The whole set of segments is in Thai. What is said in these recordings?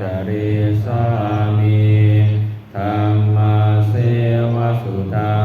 จริสามีธรรมเสวสุธา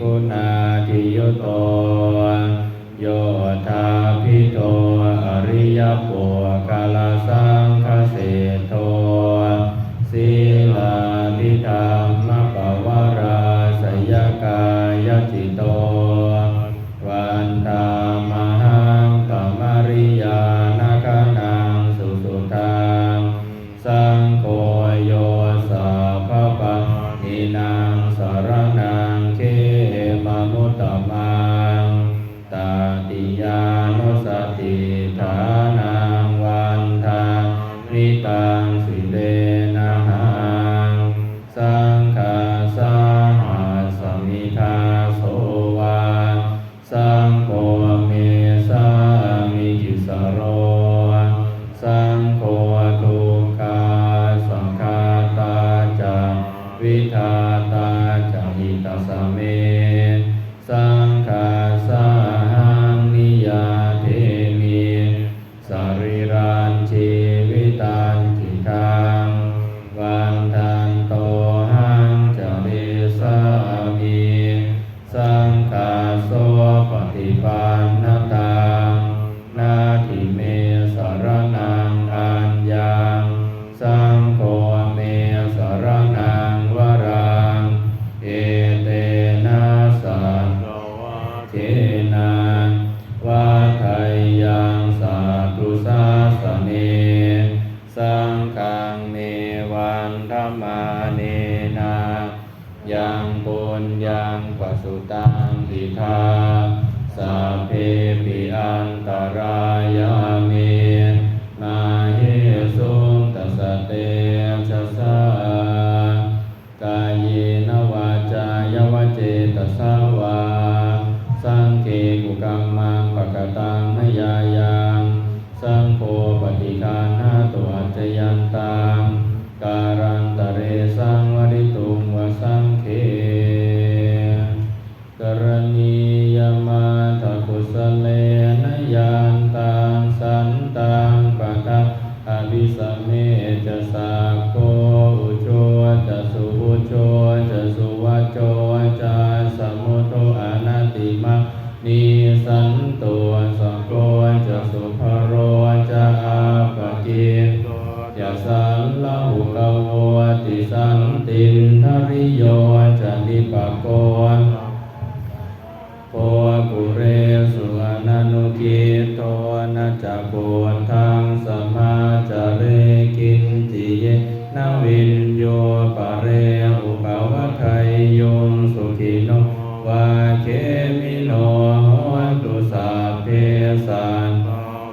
คุณาทิโยโตโยธาพิโตอริยปุคลาสา ลิอันตราย เคมิโนวันตุสัพเพสัน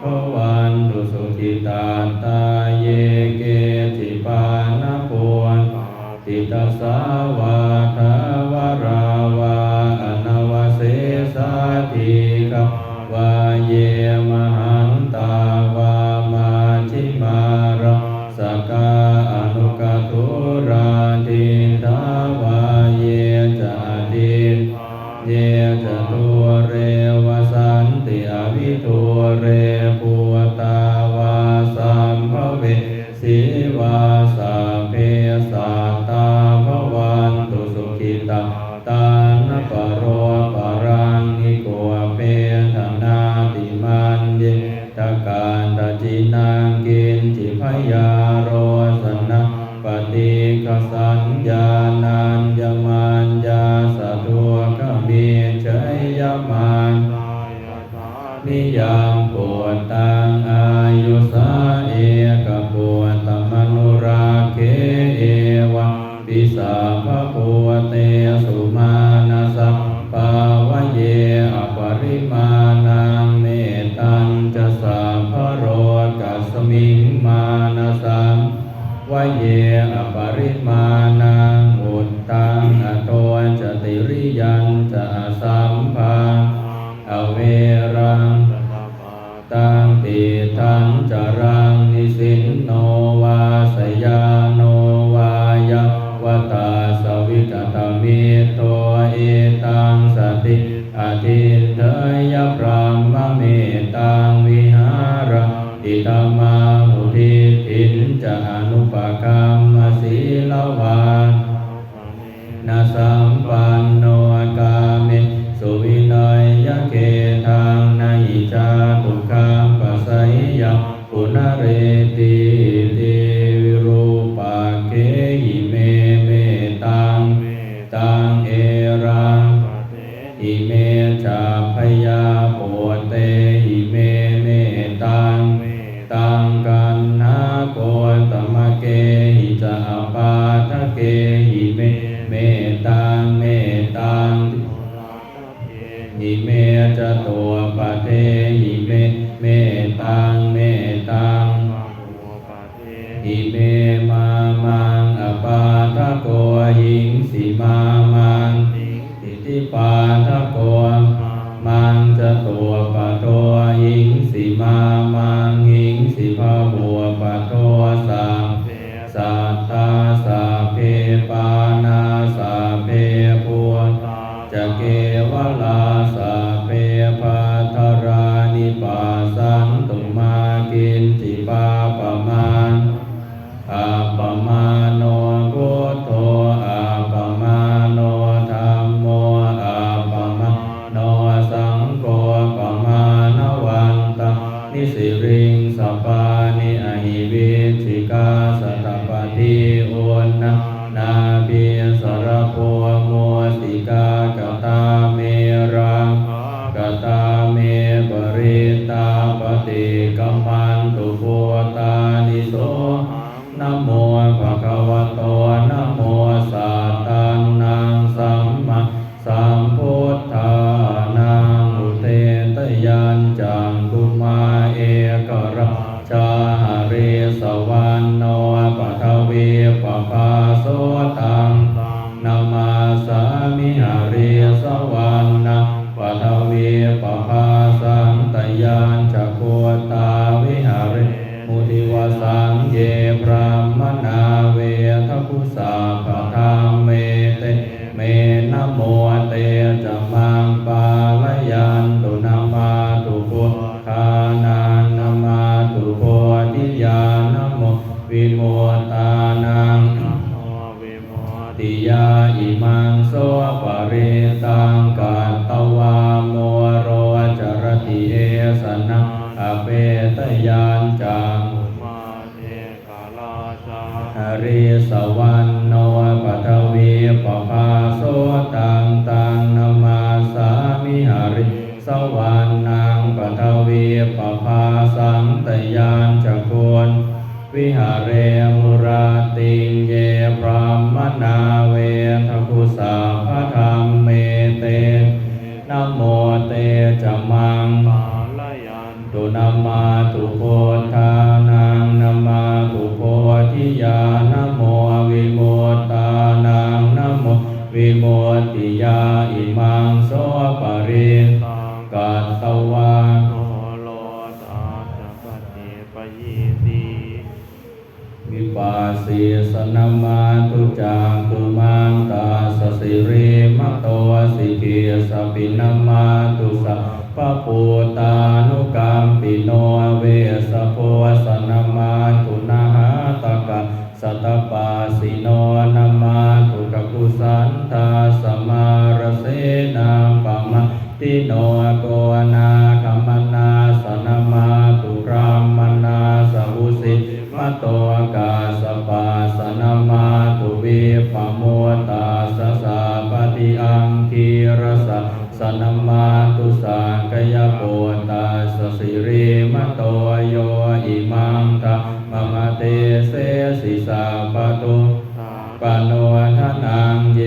โกวันตุสุขิตาตาเยเกติปานะปุนติตาสาวา ปูเตสุมาณสัมปาวเยอปริมาณังเมตังจะสัพพโรกัสมิงมาณสัมวเย เมตังวิหารังติตมามุติทินจะอนุปกรรมสีลวานนสัมปัน ปาทะเกหิเมเมตังเมตังหิเมจะตัวปะเท วลาสเป ยานจักรวนวิหารเรมุราติ สนมาตุจังตุมังตาสสิริมะโตสิกิสปินมาตุสัพพะปูตานุกรรมปิโนเวสโพสนมาตุนาหาตกะสัตตปาสิโนนามาตุกกุสันทาสมารเสนาปะมะติโนโกนาคมนาสนมาตุรามนาสหุสิมโตกาสปา สนมาตุสังกยโปตาสสิริมโตโยอิมังตะมมเตเสสิสาปตุปโนทนังเย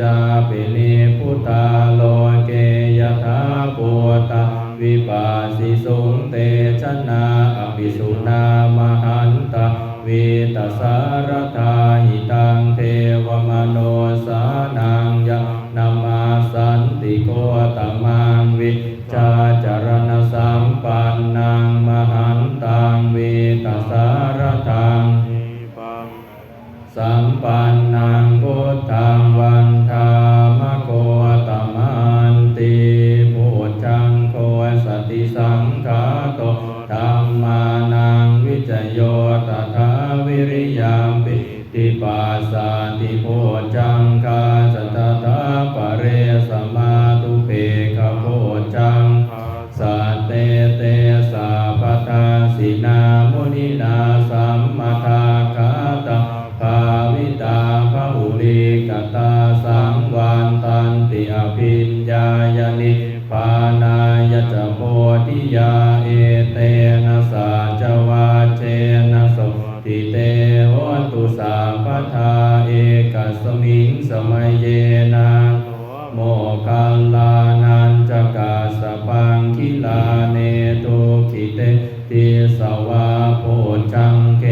จาปินิพุตาโลเกยถาปูตาวิปัสสิสุงเตชนะอภิสุนามหันตาวิตาสารทาหิตังเทวมโนสานังยะนามาสัน ติโกตมังวิจาจารณสัมปันนังมหันตังวิตาสารทังนิปังสัมปันนัง ติอภิญญายนิพพานายจโพธิยาเอเตนะสัจวาเชนะโสติเตโหตุสาปทาเอกสมิงสมัยเยนะตัวโมคัลลานันจกาสปังคิลาเนตุขิเตติสวาโพจังเค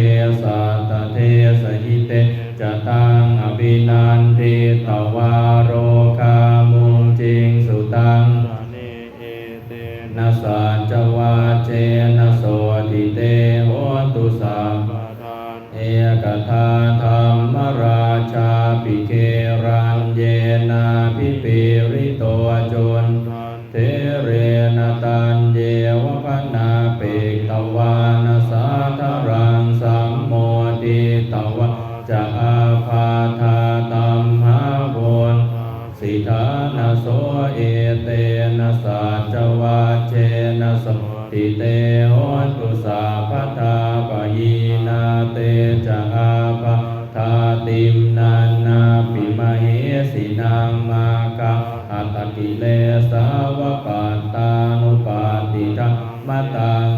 สัตเทสหิเตจตัง เจนะโสติเตโหตุสัมปทานเอกทาธรรมราชาปิเกรันเยนาพิปิริโตจนทันเทเรนตันเยวพนาเปกตวานาสาธารังสัมโมติตวะจะอาพาธาตัมหาบุญสิทานาโสเอเตนะสาน ติเตโหตุสาพทาปะยีนาเตจะอาภาทาติมนานาปิมเหสินางมากะอัตตกิเลสาวปัตตานุปาติทัมตัง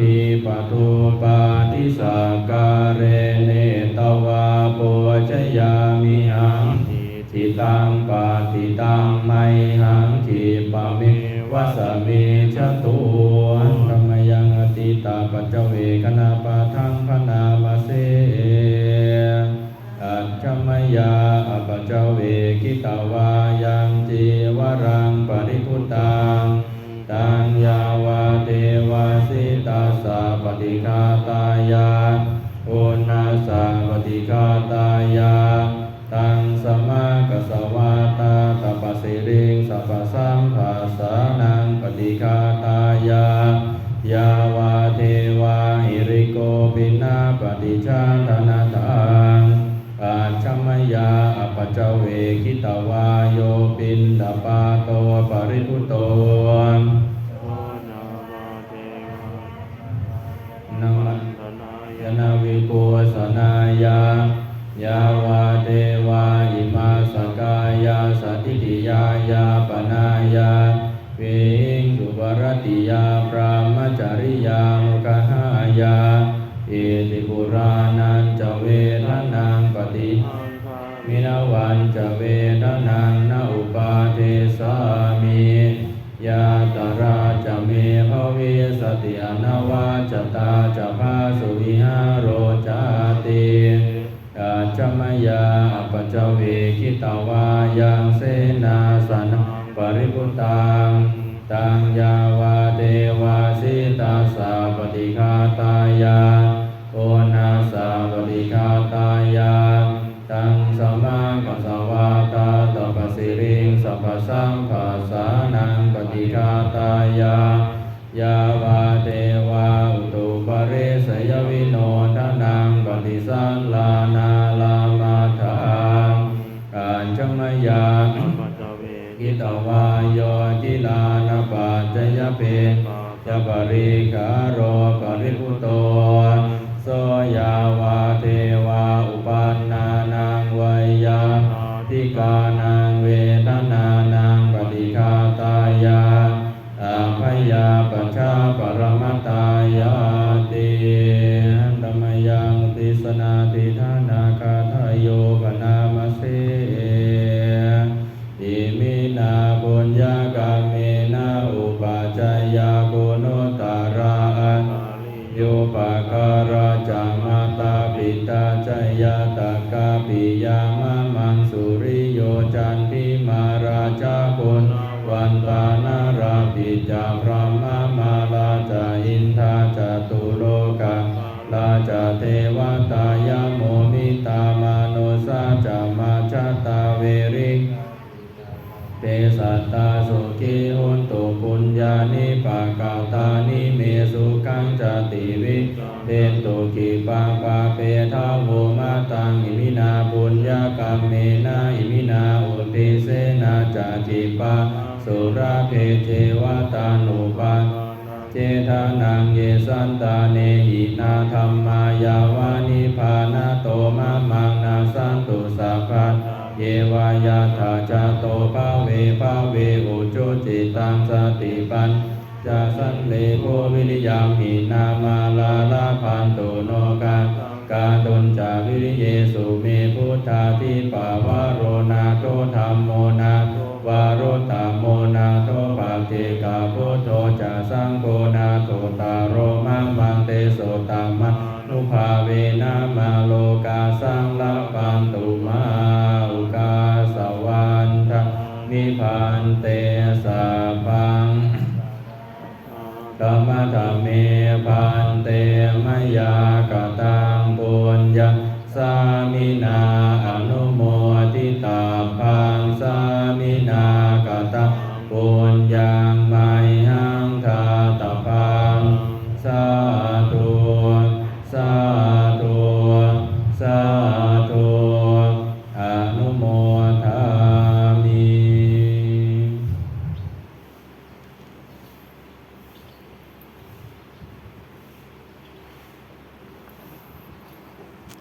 กังทีปทุปาทิสาการเรเนตวาโปชยามิหังทิตังปาติตังไมหังทีปะเมวัสเมชตุธรรมยังอติตาปัจเจวกนาปะทังพนามาเสอัจฉมยาอปจเวกิตาวายังจีวรังปริพุตัง ปสัมภาสสานังปฏิคาตายายาวาเทวาหิริโกปินาปฏิชาธนาทางอาชมยาอปจเวคิตวา หิงสุบรติยาพรามจาริยามุกหายา เอติปุรานันจะเวทนังปฏิมินาวันจะเวทนังนาอุปาเทสามิยาตราจะเมภเวสติอนาวาจตาจะพาสุวิหารโรจาติยาจมยาปจเวคิตาวายังเสนาสนปริพุตัง ตังยาวาเดวาสิตาสาปฏิฆาตายา โลกาลาจาเทวตายาโมมิตามาโนสาจามาชาตาเวริเตสัตตาสุขีหุนตุปุญญานิปากาตานิเมสุขังจติวิเตตุกิปังปาเปทาโวมาตังอิมินาปุญญากรรมเมนาอิมินาอุติเสนาจาจิปาสุราเพเทวตานุปา เจทานังเยสันตาเนหินาธรรมายาวานิพานาโตมะมังนาสันตุสัพพัทเยวายาธาจาโตภาเวภาเวอุจุจิตังสติปันจะสันเลโกวิริยามหินามาลาลาพันตุโนกาการตุนจาวิริเยสุเมพุทธาทิปาวโรนาโตธรรมโมนาวารุตตโมนาโทปาติกาพุทโธจะสังโฆ ภาเวนะมาโลกาสังลปันตุมาอุกาสวันทนิพันเตสัพพังธรรมธรรมเมพันเตมยากตังปุญญสามินาอนุโมทิตาภา